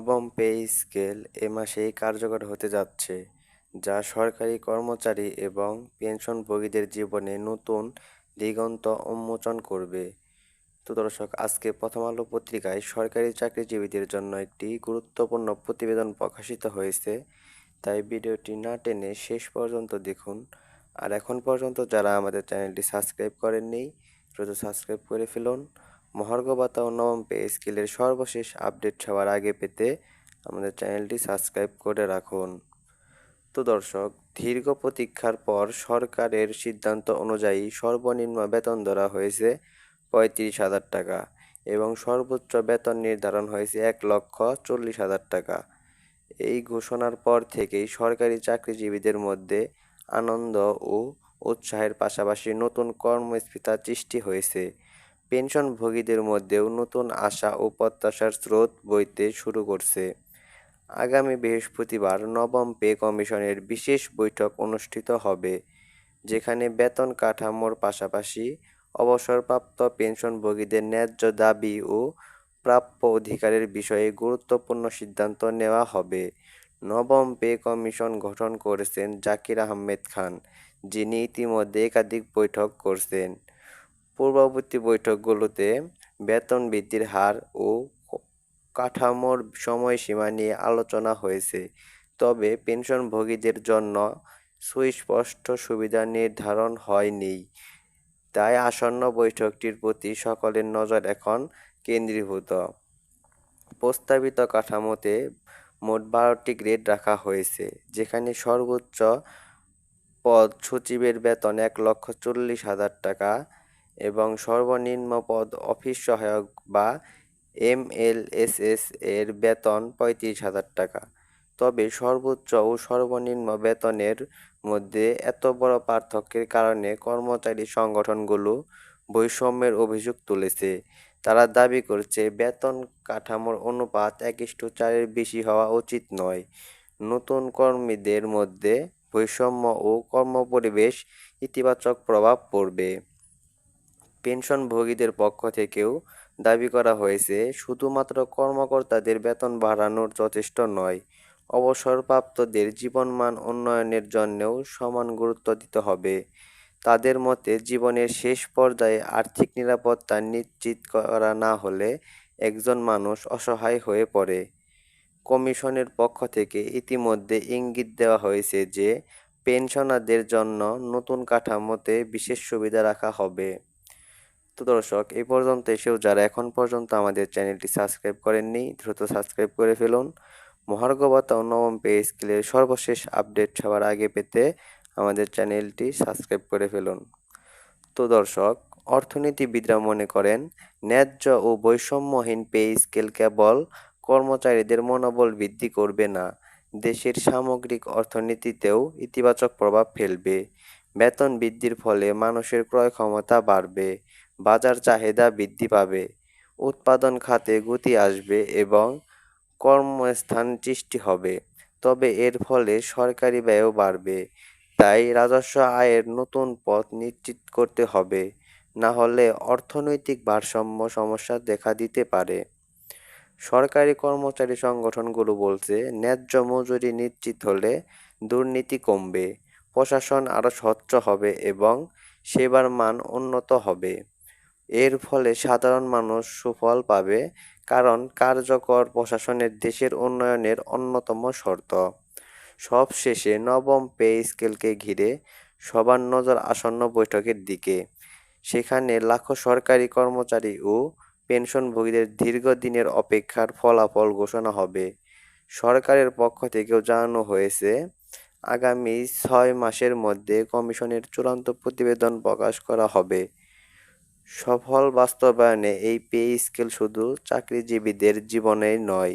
নবম pay scale এ মাসেই কার্যকর হতে যাচ্ছে, যা সরকারি কর্মচারী এবং পেনশনভোগীদের জীবনে নতুন দিগন্ত উন্মোচন করবে। তো দর্শক, আজকে প্রথম আলো পত্রিকায় সরকারি চাকরিজীবীদের জন্য একটি গুরুত্বপূর্ণ প্রতিবেদন প্রকাশিত হয়েছে। তাই ভিডিওটি না টেনে শেষ পর্যন্ত দেখুন। আর এখন পর্যন্ত যারা আমাদের চ্যানেলটি সাবস্ক্রাইব করেননি, দ্রুত সাবস্ক্রাইব করে ফেলুন। মহার্ঘ ভাতা ও পে স্কেলের সর্বশেষ আপডেট সবার আগে পেতে আমাদের চ্যানেলটি সাবস্ক্রাইব করে রাখুন। তো দর্শক, দীর্ঘ প্রতীক্ষার পর সরকারের সিদ্ধান্ত অনুযায়ী সর্বনিম্ন বেতন ধরা হয়েছে পঁয়ত্রিশ হাজার টাকা এবং সর্বোচ্চ বেতন নির্ধারণ হয়েছে এক লক্ষ চল্লিশ হাজার টাকা। এই ঘোষণার পর থেকেই সরকারি চাকরিজীবীদের মধ্যে আনন্দ ও উৎসাহের পাশাপাশি নতুন কর্মস্পৃহা সৃষ্টি হয়েছে। পেনশনভোগীদের মধ্যেও নতুন আশা ও প্রত্যাশার স্রোত বইতে শুরু করছে। আগামী বৃহস্পতিবার নবম পে কমিশনের বিশেষ বৈঠক অনুষ্ঠিত হবে, যেখানে বেতন কাঠামোর পাশাপাশি অবসরপ্রাপ্ত পেনশনভোগীদের ন্যায্য দাবি ও প্রাপ্য অধিকারের বিষয়ে গুরুত্বপূর্ণ সিদ্ধান্ত নেওয়া হবে। নবম পে কমিশন গঠন করেছেন জাকির আহমেদ খান, যিনি ইতিমধ্যে একাধিক বৈঠক করছেন। পূর্ববর্তী বৈঠকগুলোতে বেতন বৃদ্ধির হার ও কাঠামোর সময়সীমা নিয়ে আলোচনা হয়েছে। তবে পেনশনভোগীদের জন্য সুস্পষ্ট সুবিধা নির্ধারণ হয়নি। তাই আসন্ন বৈঠকটির প্রতি সকলের নজর এখন কেন্দ্রীভূত। প্রস্তাবিত কাঠামোতে মোট বারোটি গ্রেড রাখা হয়েছে, যেখানে সর্বোচ্চ পদ সচিবের বেতন এক লক্ষ চল্লিশ হাজার টাকা এবং সর্বনিম্ন পদ অফিস সহায়ক বা এমএলএসএস এর বেতন পঁয়ত্রিশ হাজার টাকা। তবে সর্বোচ্চ ও সর্বনিম্ন বেতনের মধ্যে এত বড় পার্থক্যের কারণে কর্মচারী সংগঠনগুলো বৈষম্যের অভিযোগ তুলেছে। তারা দাবি করছে, বেতন কাঠামোর অনুপাত এক ইস্টু চারের বেশি হওয়া উচিত নয়। নতুন কর্মীদের মধ্যে বৈষম্য ও কর্মপরিবেশ ইতিবাচক প্রভাব পড়বে। পেনশনভোগীদের পক্ষ থেকেও দাবি করা হয়েছে, শুধুমাত্র কর্মকর্তাদের বেতন বাড়ানোর যথেষ্ট নয়, অবসরপ্রাপ্তদের জীবনমান উন্নয়নের জন্যও সমান গুরুত্ব দিতে হবে। তাদের মতে, জীবনের শেষ পর্যায়ে আর্থিক নিরাপত্তা নিশ্চিত করা না হলে একজন মানুষ অসহায় হয়ে পড়ে। কমিশনের পক্ষ থেকে ইতিমধ্যে ইঙ্গিত দেওয়া হয়েছে যে, পেনশনারদের জন্য নতুন কাঠামোতে বিশেষ সুবিধা রাখা হবে। তো দর্শক, এই পর্যন্ত এসেও যারা এখন পর্যন্ত আমাদের চ্যানেলটি সাবস্ক্রাইব করেননি, দ্রুত সাবস্ক্রাইব করে ফেলুন। মহার্ঘবতা ও নবম পে স্কেলের সর্বশেষ আপডেট সবার আগে পেতে আমাদের চ্যানেলটি সাবস্ক্রাইব করে ফেলুন। তো দর্শক, অর্থনীতিবিদরা মনে করেন, ন্যায্য ও বৈষম্যহীন পে স্কেল কেবল কর্মচারীদের মনোবল বৃদ্ধি করবে না, দেশের সামগ্রিক অর্থনীতিতেও ইতিবাচক প্রভাব ফেলবে, বেতন বৃদ্ধির ফলে মানুষের ক্রয় ক্ষমতা বাড়বে বাজার চাহিদা বৃদ্ধি পাবে, উৎপাদন খাতে গতি আসবে এবং কর্মস্থান সৃষ্টি হবে। তবে এর ফলে সরকারি ব্যয়ও বাড়বে, তাই রাজস্ব আয়ের নতুন পথ নিশ্চিত করতে হবে, না হলে অর্থনৈতিক ভারসাম্য সমস্যা দেখা দিতে পারে। সরকারি কর্মচারী সংগঠনগুলো বলছে, ন্যায্য মজুরি নিশ্চিত হলে দুর্নীতি কমবে, প্রশাসন আরও স্বচ্ছ হবে এবং সেবার মান উন্নত হবে। এর ফলে সাধারণ মানুষ সুফল পাবে কারণ কার্যকর প্রশাসনের দেশের উন্নয়নের অন্যতম শর্ত। সবশেষে নবম পে স্কেলকে ঘিরে সবার নজর আসন্ন বৈঠকের দিকে। সেখানে লাখো সরকারি কর্মচারী ও পেনশনভোগীদের দীর্ঘদিনের অপেক্ষার ফলাফল ঘোষণা হবে। সরকারের পক্ষ থেকেও জানানো হয়েছে, আগামী ছয় মাসের মধ্যে কমিশনের চূড়ান্ত প্রতিবেদন প্রকাশ করা হবে। সফল বাস্তবায়নে এই পে স্কেল শুধু চাকরিজীবীদের জীবনেই নয়,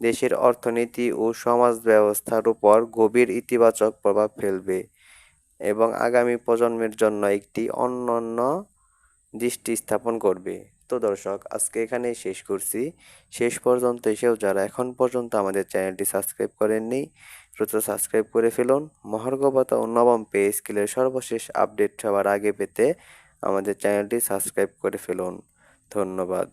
দেশের অর্থনীতি ও সমাজ ব্যবস্থার উপর গভীর ইতিবাচক প্রভাব ফেলবে এবং আগামী প্রজন্মের জন্য একটি অনন্য দৃষ্টি স্থাপন করবে। তো দর্শক, আজকে এখানেই শেষ করছি। শেষ পর্যন্ত এসেও যারা এখন পর্যন্ত আমাদের চ্যানেলটি সাবস্ক্রাইব করেননি, দ্রুত সাবস্ক্রাইব করে ফেলুন। মহার্ঘবতা ও নবম পে স্কেলের সর্বশেষ আপডেট সবার আগে পেতে আমাদের চ্যানেলটি সাবস্ক্রাইব করে ফেলুন। ধন্যবাদ।